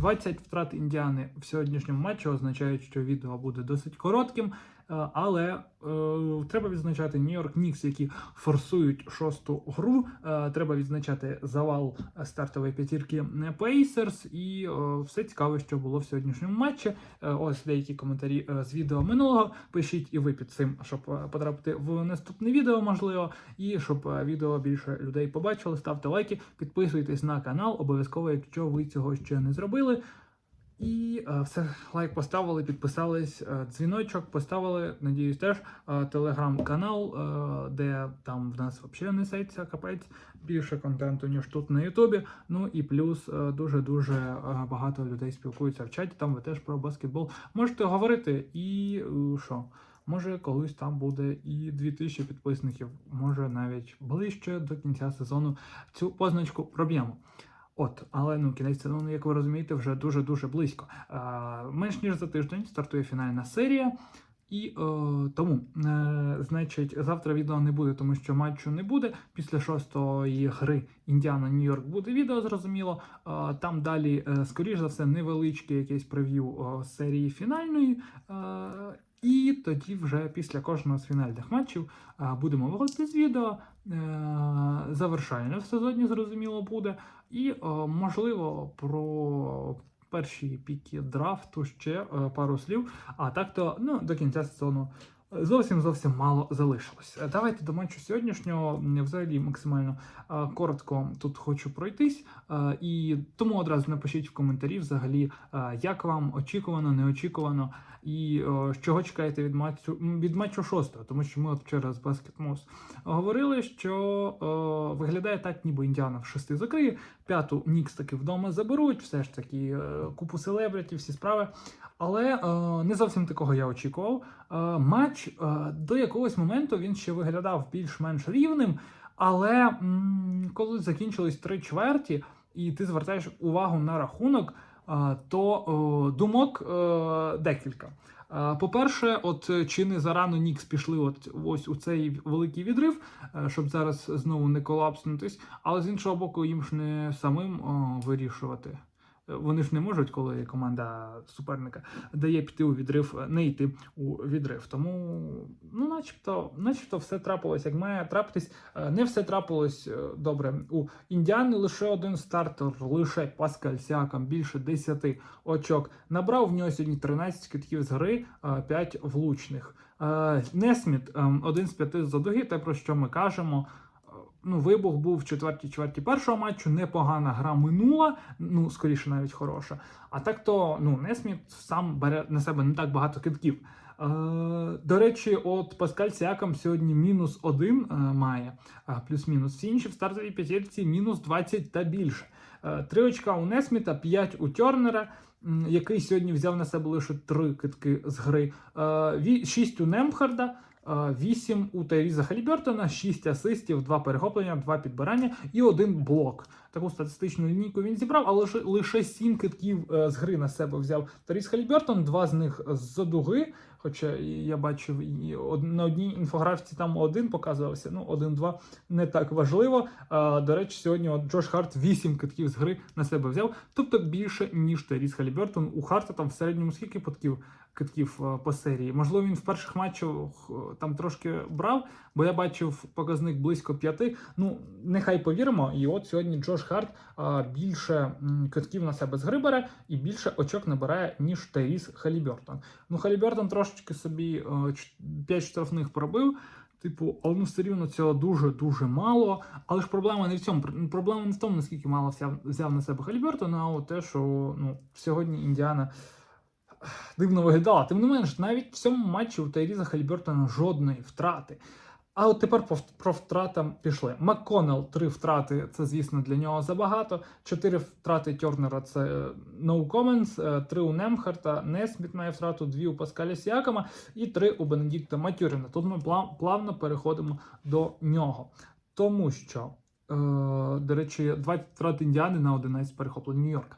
20 втрат індіани в сьогоднішньому матчі означають, що відео буде досить коротким. Е, Але е, треба відзначати Нью-Йорк Нікс, які форсують шосту гру. Е, треба відзначати завал стартової п'ятірки Pacers. І все цікаве, що було в сьогоднішньому матчі. Ось деякі коментарі з відео минулого. Пишіть і ви під цим, щоб потрапити в наступне відео, можливо, і щоб відео більше людей побачили. Ставте лайки, підписуйтесь на канал, обов'язково, якщо ви цього ще не зробили. І е, все, лайк поставили, підписались, е, дзвіночок поставили. Надіюсь, теж е, телеграм-канал, де там в нас взагалі несеться капець більше контенту, ніж тут на Ютубі. Ну і плюс дуже-дуже багато людей спілкуються в чаті. Там ви теж про баскетбол можете говорити. І що? Може, колись там буде і 2000 підписників, може навіть ближче до кінця сезону цю позначку проб'ємо. От, але ну кінець сезону, як ви розумієте, вже дуже дуже близько. Е, менш ніж за тиждень стартує фінальна серія. І е, тому, е, значить, завтра відео не буде, тому що матчу не буде. Після шостої гри Індіана Нью-Йорк буде відео, зрозуміло. Е, там далі, е, скоріш за все, невеличке якесь прев'ю е, серії фінальної. Е, і тоді вже після кожного з фінальних матчів е, будемо виходити з відео. Е, завершальне в сезоні, зрозуміло, буде. І, е, можливо, про перші піки драфту ще е, пару слів. А так то ну, до кінця сезону зовсім зовсім мало залишилось. Е, Давайте до матчу сьогоднішнього взагалі максимально е, коротко тут хочу пройтись. Е, І тому одразу напишіть в коментарі взагалі, як вам очікувано, неочікувано, і чого чекаєте від матчу від матчу шостого, тому що ми от вчора з Basketmos говорили, що виглядає так, ніби Індіана в шести закриє, п'яту Нікс таки вдома заберуть, все ж таки купу селебріті, всі справи. Але е, не зовсім такого я очікував. Е, матч е, до якогось моменту він ще виглядав більш-менш рівним, але м, коли закінчились три чверті, і ти звертаєш увагу на рахунок, е, то е, думок е, декілька. Е, По-перше, от е, чи не зарано Нікс пішли от ось у цей великий відрив, е, щоб зараз знову не колапснутись, але з іншого боку, їм ж не самим о, вирішувати. Вони ж не можуть, коли команда суперника дає піти у відрив, не йти у відрив. Тому, ну, начебто, начебто, все трапилось, як має трапитись. Е, Не все трапилось е, добре. У Індіани лише один стартер, лише Паскаль Сіакам, більше 10 очок. Набрав в нього сьогодні 13 китків з гри, 5 влучних. Е, Несміт е, один з п'яти з дуги, те про що ми кажемо. Е, Ну, вибух був в четвертій чверті першого матчу. Непогана гра минула, ну скоріше навіть хороша. А так то ну Несміт сам бере на себе не так багато китків. Е, до речі, от Паскаль Сіакам сьогодні мінус один е, має, плюс-мінус. Всі інші в стартовій п'ятірці мінус 20 та більше. Е, Три очка у Несміта, 5 у Тернера, який сьогодні взяв на себе лише три китки з гри. 6 у Немхарда. 8 у Тайріза Халібертона, 6 асистів, 2 перехоплення, 2 підбирання і один блок. Таку статистичну лінійку він зібрав, але лише, лише 7 китків е, з гри на себе взяв Таріс Халібертон, два з них з-за дуги. Хоча я бачив і на одній інфографіці там один показувався. Ну, один-два не так важливо. А, до речі, сьогодні от Джош Харт 8 китків з гри на себе взяв, тобто більше ніж Таріс Халібертон. У Харта там в середньому скільки китків китків е, по серії. Можливо, він в перших матчах е, там трошки брав, бо я бачив показник близько п'яти. Ну, нехай повіримо. І от сьогодні Джош Харт більше китків на себе з гри і більше очок набирає, ніж Теріс Халібертон. Ну, Халібертон трошечки собі 5 штрафних пробив. Типу, але ну все рівно цього дуже-дуже мало. Але ж проблема не в цьому. Проблема не в тому, наскільки мало взяв, на себе Халібертон, а от те, що ну, сьогодні Індіана дивно виглядала. Тим не менш, навіть в цьому матчі у Тайріза Халібертона жодної втрати. А от тепер вт- про втратам пішли. Макконел три втрати це, звісно, для нього забагато. Чотири втрати Тернера це е, no comments, е, три у Немхарта, Несміт має втрату, дві у Паскаля Сіакама і три у Бенедікта Матюрина. Тут ми плавно переходимо до нього. Тому що, е, до речі, 20 втрат Індіани на 11 перехоплень Нью-Йорка.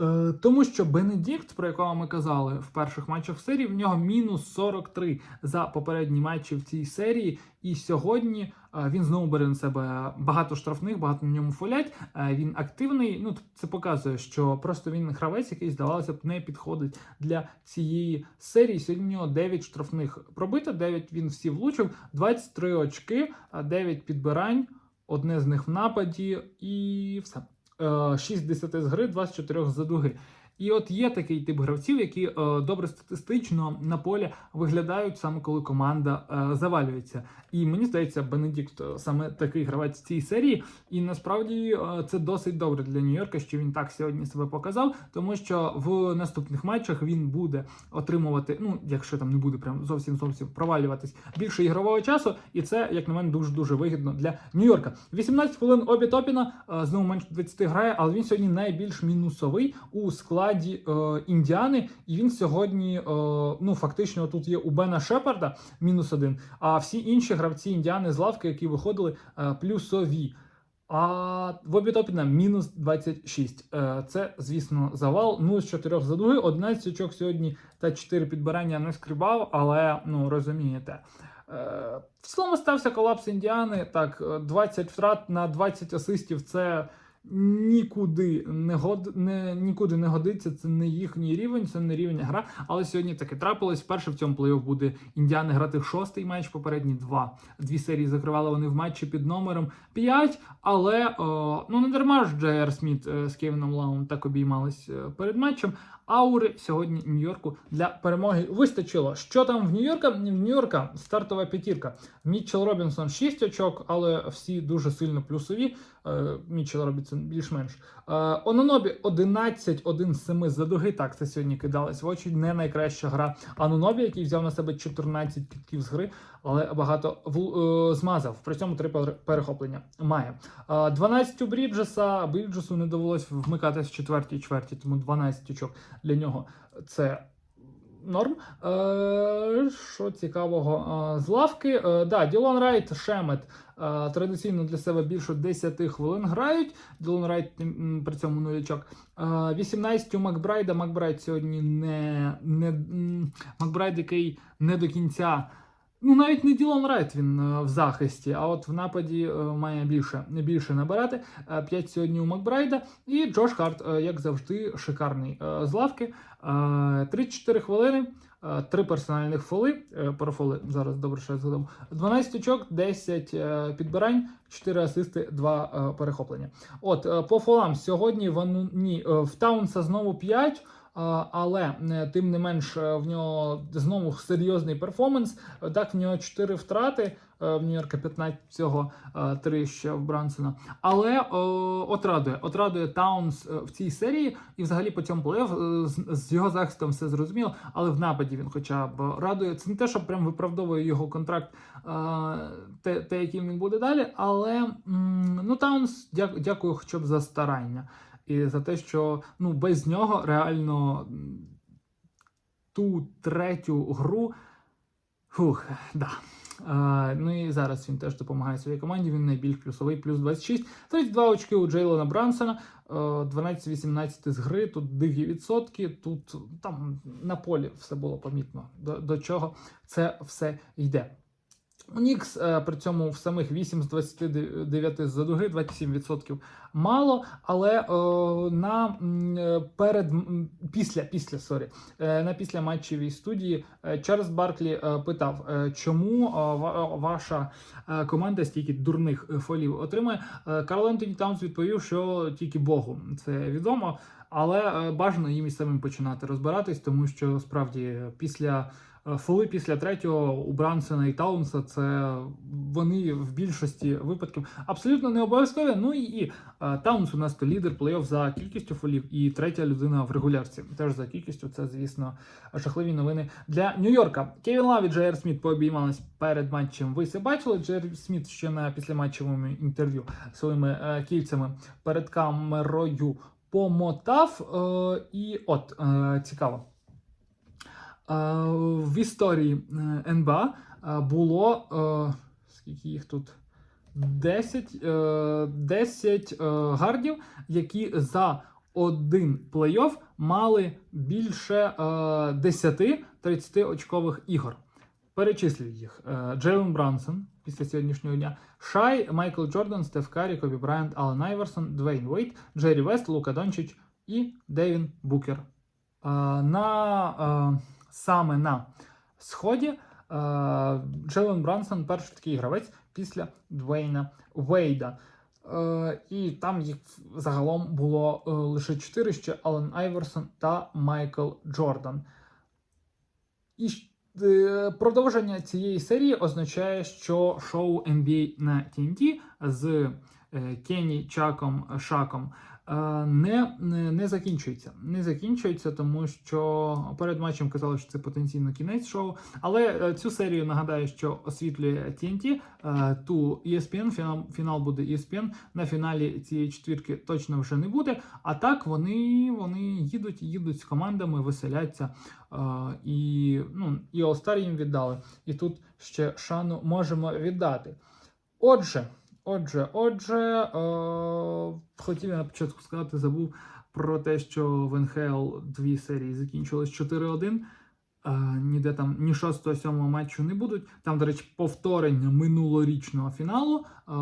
Е, Тому що Бенедикт, про якого ми казали в перших матчах в серії, в нього мінус 43 за попередні матчі в цій серії. І сьогодні е, він знову бере на себе багато штрафних, багато на ньому фолять. Е, Він активний. Ну це показує, що просто він гравець, який здавалося б не підходить для цієї серії. Сьогодні в нього 9 штрафних пробито, 9 він всі влучив, 23 очки, 9 підбирань, одне з них в нападі, і все. Е, 6 10 з гри, 24 з дуги. І от є такий тип гравців, які е, добре статистично на полі виглядають саме коли команда е, завалюється. І мені здається, Бенедикт е, саме такий гравець цій серії. І насправді е, це досить добре для Нью-Йорка, що він так сьогодні себе показав, тому що в наступних матчах він буде отримувати, ну якщо там не буде прям зовсім зовсім провалюватись більше ігрового часу, і це, як на мене, дуже дуже вигідно для Нью-Йорка. 18 хвилин обі Топіна е, знову менше 20 грає, але він сьогодні найбільш мінусовий у складі е, Індіани, і він сьогодні, е, ну фактично, тут є у Бена Шепарда мінус один, а всі інші гравці Індіани з лавки, які виходили, е, плюсові. А в Обітопіна мінус 26. Е, Це, звісно, завал. Ну, з 4 задуги, 11 очок сьогодні та 4 підбирання не скрибав, але ну розумієте. Е, В цілому стався колапс Індіани. Так, е, 20 втрат на 20 асистів це нікуди не год не нікуди не годиться. Це не їхній рівень, це не рівень гра. Але сьогодні таке трапилось. Вперше в цьому плей-офф буде Індіани грати в шостий матч. Попередні два. Дві серії закривали вони в матчі під номером 5. Але о, ну не дарма ж Джейер Сміт е, з Кевіном Лаун так обіймались е, перед матчем. Аури сьогодні Нью-Йорку для перемоги вистачило. Що там в Нью-Йорка? В Нью-Йорка стартова п'ятірка. Мітчел Робінсон 6 очок, але всі дуже сильно плюсові. Е, Мітчел Робінсон більш-менш. Е, Ононобі 11, 1 з 7 за дуги. Так, це сьогодні кидалось в очі. Не найкраща гра. Анунобі, який взяв на себе 14 кітків з гри, але багато е, змазав. При цьому три пере- перехоплення має. Е, 12 у Бріджеса. Бріджесу не довелось вмикатись в четвертій чверті, тому 12 очок для нього це. Норм. Е, що цікавого е, з лавки? Е, да, Ділон Райт, Шемет е, традиційно для себе більше 10 хвилин грають. Ділон Райт при цьому нулячок. Е, 18 у Макбрайда. Макбрайд сьогодні не, не Макбрайд, який не до кінця. Ну, навіть не Ділон Райт він е, в захисті, а от в нападі е, має більше, більше набирати. 5 сьогодні у Макбрайда. І Джош Харт, е, як завжди, шикарний е, з лавки. Е, 34 хвилини, е, 3 персональних фоли. е, Парафоли зараз добре, я згадав. 12 очок, 10 е, підбирань, 4 асисти, 2 е, перехоплення. От е, по фолам сьогодні в, ні, е, в Таунса знову 5. Але е, тим не менш е, в нього знову серйозний перформанс. Е, Так, в нього 4 втрати. В Нью-Йорка 15 всього 3 ще в Брансона. Але о, от радує, от радує Таунс в цій серії, і взагалі по цьому плей-офф, е, з, з його захистом все зрозуміло, але в нападі він хоча б радує. Це не те, що прям виправдовує його контракт, те, те, яким він буде далі. Але ну Таунс дя- дякую хоча б за старання. І за те, що ну без нього реально ту третю гру. Фух, да. Е, ну і зараз він теж допомагає своїй команді. Він найбільш плюсовий, плюс 26. 32 очки у Джейлона Брансона, е, 12-18 з гри. Тут дигі відсотки. Тут там на полі все було помітно. До, до чого це все йде. Нікс е, при цьому в самих 8 з 29 з задуги, 27% мало, але е, на е, перед після після сорі, на після матчевій студії Чарльз Барклі питав, чому ваша команда стільки дурних фолів отримує. Е, Карл Ентоні Таунс відповів, що тільки Богу це відомо, але бажано їм і самим починати розбиратись, тому що справді після. Фоли після третього у Брансона і Таунса це вони в більшості випадків абсолютно не обов'язкові. Ну і, і Таунс у нас то лідер плей-офф за кількістю фолів, і третя людина в регулярці. Теж за кількістю. Це, звісно, жахливі новини для Нью-Йорка. Кевін Лав і Джейер Сміт пообіймались перед матчем. Ви це бачили? Джейер Сміт ще на післяматчевому інтерв'ю своїми е, кільцями перед камерою помотав. Е, і от е, цікаво. Е, в історії е, НБА е, було скільки їх тут? 10, е, 10 е, гардів, які за один плей-офф мали більше е, 10 30 очкових ігор. Перечислю їх: Джейлен Брансон після сьогоднішнього дня, Шай, Майкл Джордан, Стеф Карі, Кобі Брайант, Ален Айверсон, Двейн Вейт, Джері Вест, Лука Дончич і Девін Букер. На, саме на сході е, Джейлен Брансон перший такий гравець після Двейна Вейда. Е, і там їх загалом було е, лише 4 ще Ален Айверсон та Майкл Джордан. І продовження цієї серії означає, що шоу NBA на TNT з е, Кенні, Чаком, Шаком не, не, не закінчується. Не закінчується, тому що перед матчем казали, що це потенційно кінець шоу. Але е, цю серію нагадаю, що освітлює TNT, е, ту ESPN, фінал, фінал буде ESPN. На фіналі цієї четвірки точно вже не буде. А так вони, вони їдуть, їдуть з командами, веселяться. Е, і, ну, і All-Star їм віддали. І тут ще шану можемо віддати. Отже, отже, отже, е, хотів я на початку сказати, забув про те, що в НХЛ дві серії закінчились 4-1. Е, ніде там ні 6 7 матчу не будуть. Там, до речі, повторення минулорічного фіналу. Е,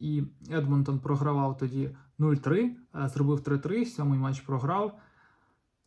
і Едмонтон програвав тоді 0-3, е, зробив 3-3, сьомий матч програв.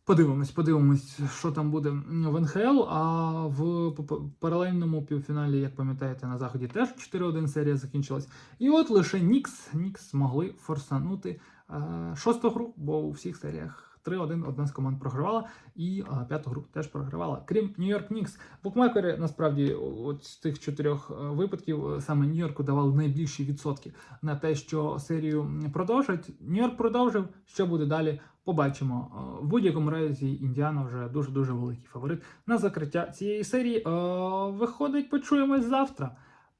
Подивимось, подивимось, що там буде в НХЛ. А в паралельному півфіналі, як пам'ятаєте, на заході теж 4-1 серія закінчилась. І от лише Нікс, Нікс змогли форсанути е, шосту гру, бо у всіх серіях 3-1 одна з команд програвала, і п'яту гру теж програвала. Крім Нью-Йорк Нікс. Букмекери насправді от з тих чотирьох е, випадків е, саме Нью-Йорку давали найбільші відсотки на те, що серію продовжать. Нью-Йорк продовжив. Що буде далі? Побачимо. Е, В будь-якому разі Індіана вже дуже дуже великий фаворит на закриття цієї серії. Виходить, почуємось завтра.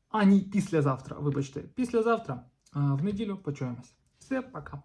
А ні, післязавтра. Вибачте, післязавтра. В неділю почуємось. Все, пока.